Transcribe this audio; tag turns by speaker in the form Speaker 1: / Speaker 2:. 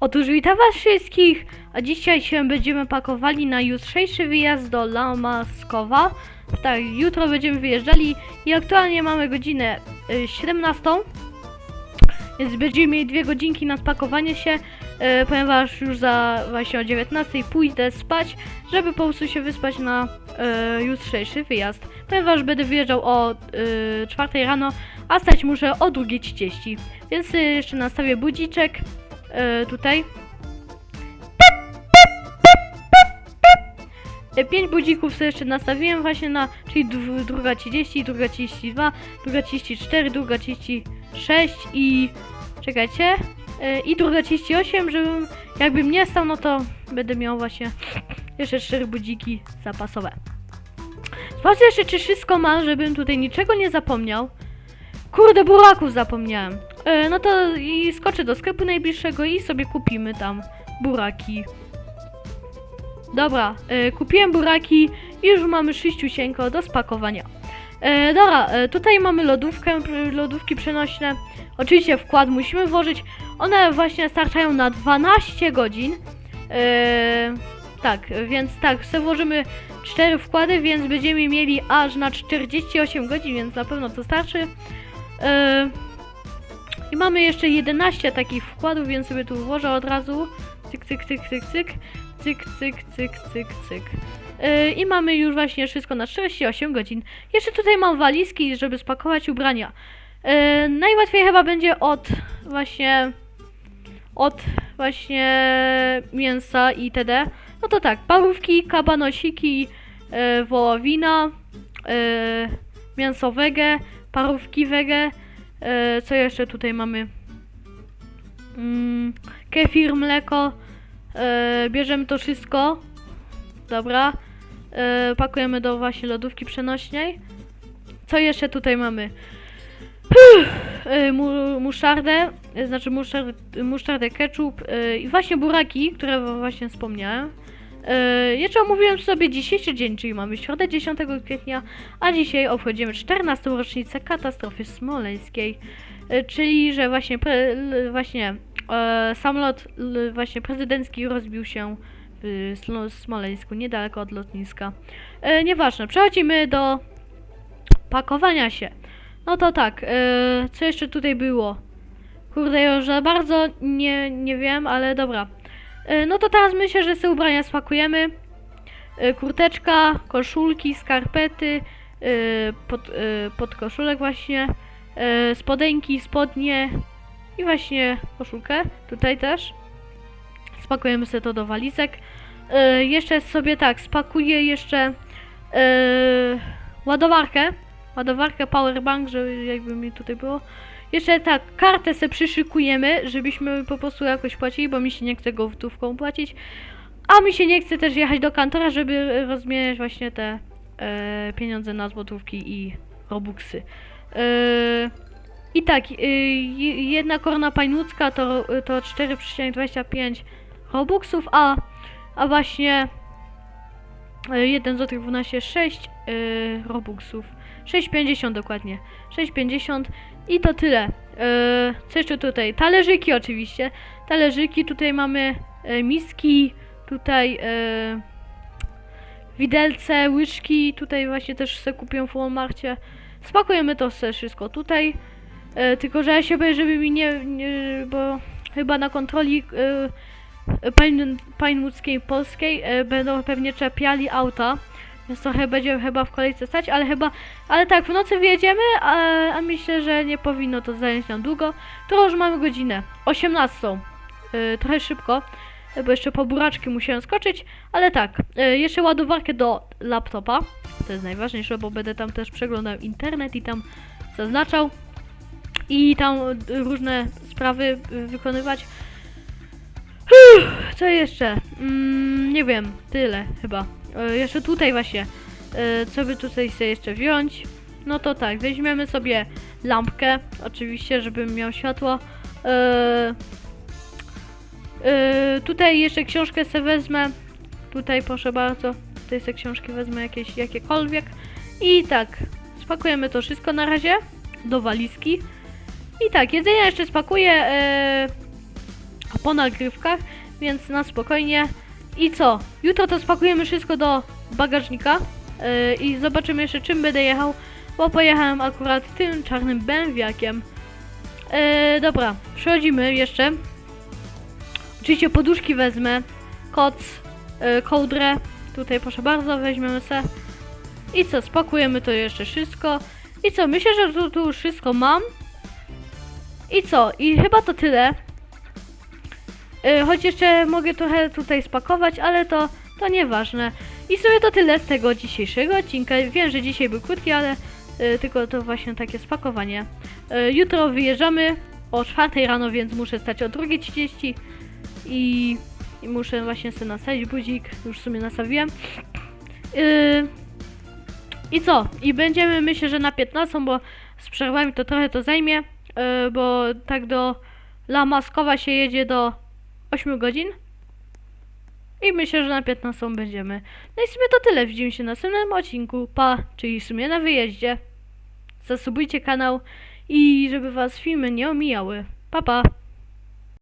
Speaker 1: Otóż witam was wszystkich, a dzisiaj się będziemy pakowali na jutrzejszy wyjazd do Lamaskowa. Tak, jutro będziemy wyjeżdżali i aktualnie mamy godzinę y, 17, więc będziemy mieli dwie godzinki na spakowanie się, y, ponieważ już za właśnie o 19 pójdę spać, żeby po prostu się wyspać na y, jutrzejszy wyjazd, ponieważ będę wyjeżdżał o y, 4 rano, a stać muszę o 2.30, więc y, jeszcze nastawię budziczek e, tutaj. E, Pięć budzików sobie jeszcze nastawiłem właśnie na, czyli druga 30, druga 32, druga 34, druga 36 i czekajcie, e, i druga 38, żebym jakbym nie stał, no to będę miał właśnie jeszcze cztery budziki zapasowe. Sprawdzę jeszcze, czy wszystko mam, żebym tutaj niczego nie zapomniał. Kurde, buraków zapomniałem. E, no to i skoczę do sklepu najbliższego i sobie kupimy tam buraki. Dobra, e, kupiłem buraki i już mamy szyściusieńko do spakowania. E, dobra, tutaj mamy lodówkę, lodówki przenośne. Oczywiście wkład musimy włożyć. One właśnie starczają na 12 godzin. Tak, więc tak, sobie włożymy 4 wkłady, więc będziemy mieli aż na 48 godzin, więc na pewno to starczy. E, I mamy jeszcze 11 takich wkładów, więc sobie tu włożę od razu. Cyk, cyk, cyk, cyk, cyk. Cyk, cyk, cyk, cyk, cyk. E, I mamy już właśnie wszystko na 48 godzin. Jeszcze tutaj mam walizki, żeby spakować ubrania. E, Najłatwiej chyba będzie od właśnie od właśnie mięsa itd. No to tak, parówki, kabanosiki, e, wołowina, e, mięso wege, parówki wege, e, co jeszcze tutaj mamy? Mm, kefir, mleko, e, bierzemy to wszystko, dobra, e, pakujemy do właśnie lodówki przenośnej. Co jeszcze tutaj mamy? E, mu, musztardę, e, znaczy musztardę, musztardę ketchup e, i właśnie buraki, które właśnie wspomniałem. E, jeszcze omówiłem sobie dzisiejszy dzień, czyli mamy środę 10 kwietnia, a dzisiaj obchodzimy 14. rocznicę katastrofy smoleńskiej. E, czyli, że właśnie, pre, właśnie e, samolot właśnie prezydencki rozbił się w Smoleńsku, niedaleko od lotniska. Nieważne, przechodzimy do pakowania się. No to tak, co jeszcze tutaj było? Kurde, już za bardzo nie, nie wiem, ale dobra. E, no to teraz myślę, że sobie ubrania spakujemy. E, kurteczka, koszulki, skarpety, e, pod, podkoszulek właśnie, spodenki, spodnie i właśnie koszulkę. Tutaj też. Spakujemy sobie to do walizek. Jeszcze sobie tak, spakuję jeszcze ładowarkę. Ładowarkę, powerbank, żeby jakby mi tutaj było. Jeszcze tak, kartę se przyszykujemy, żebyśmy po prostu jakoś płacili, bo mi się nie chce gotówką płacić. A mi się nie chce też jechać do kantora, żeby rozmieniać właśnie te e, pieniądze na złotówki i robuxy. E, I tak, e, je- jedna korona pańłucka to, to 4,25 robuxów, a, a właśnie e, 1 zł 12 6 e, robuxów. 6,50 dokładnie. 6,50 i to tyle. E, co jeszcze tutaj? Talerzyki oczywiście. Talerzyki, tutaj mamy e, miski, tutaj e, widelce, łyżki, tutaj właśnie też sobie kupiłem w Walmarcie. Spakujemy to wszystko tutaj. E, tylko, że ja się boję, żeby mi nie, nie bo chyba na kontroli pań, pańmuckiej polskiej będą pewnie czepiali auta. Więc trochę będzie chyba w kolejce stać, ale chyba, ale tak, w nocy wyjedziemy, a, a myślę, że nie powinno to zająć nam długo. To już mamy godzinę 18. Yy, trochę szybko, bo jeszcze po buraczki musiałem skoczyć, ale tak, yy, jeszcze ładowarkę do laptopa. To jest najważniejsze, bo będę tam też przeglądał internet i tam zaznaczał i tam różne sprawy y, wykonywać. Co jeszcze? Mm, nie wiem, tyle chyba. E, jeszcze tutaj właśnie. E, co by tutaj sobie jeszcze wziąć? No to tak, weźmiemy sobie lampkę, oczywiście, żebym miał światło. E, tutaj jeszcze książkę sobie wezmę. Tutaj proszę bardzo. Tutaj sobie książki wezmę jakieś, jakiekolwiek. I tak, spakujemy to wszystko na razie do walizki. I tak, jedzenia jeszcze spakuję. Po nagrywkach, więc na spokojnie. I co? Jutro to spakujemy wszystko do bagażnika yy, i zobaczymy jeszcze czym będę jechał, bo pojechałem akurat tym czarnym bęwiakiem. Yy, dobra, przechodzimy jeszcze. Oczywiście poduszki wezmę, koc, yy, kołdrę. Tutaj proszę bardzo, weźmiemy se. I co, spakujemy to jeszcze wszystko. I co, myślę, że tu, tu wszystko mam. I co, i chyba to tyle. Yy, choć jeszcze mogę trochę tutaj spakować, ale to, to nieważne. I w sumie to tyle z tego dzisiejszego odcinka. Wiem, że dzisiaj był krótki, ale yy, tylko to właśnie takie spakowanie. Yy, jutro wyjeżdżamy o 4 rano, więc muszę stać o 2.30 i, i muszę właśnie sobie nastawić budzik. Już w sumie nastawiłem. I co? I będziemy myślę, że na 15, bo z przerwami to trochę to zajmie, bo tak do La Maskowa się jedzie do 8 godzin. I myślę, że na 15 będziemy. No i w sumie to tyle. Widzimy się w następnym odcinku. Pa, czyli w sumie na wyjeździe. Zasubujcie kanał i żeby was filmy nie omijały. Pa, pa.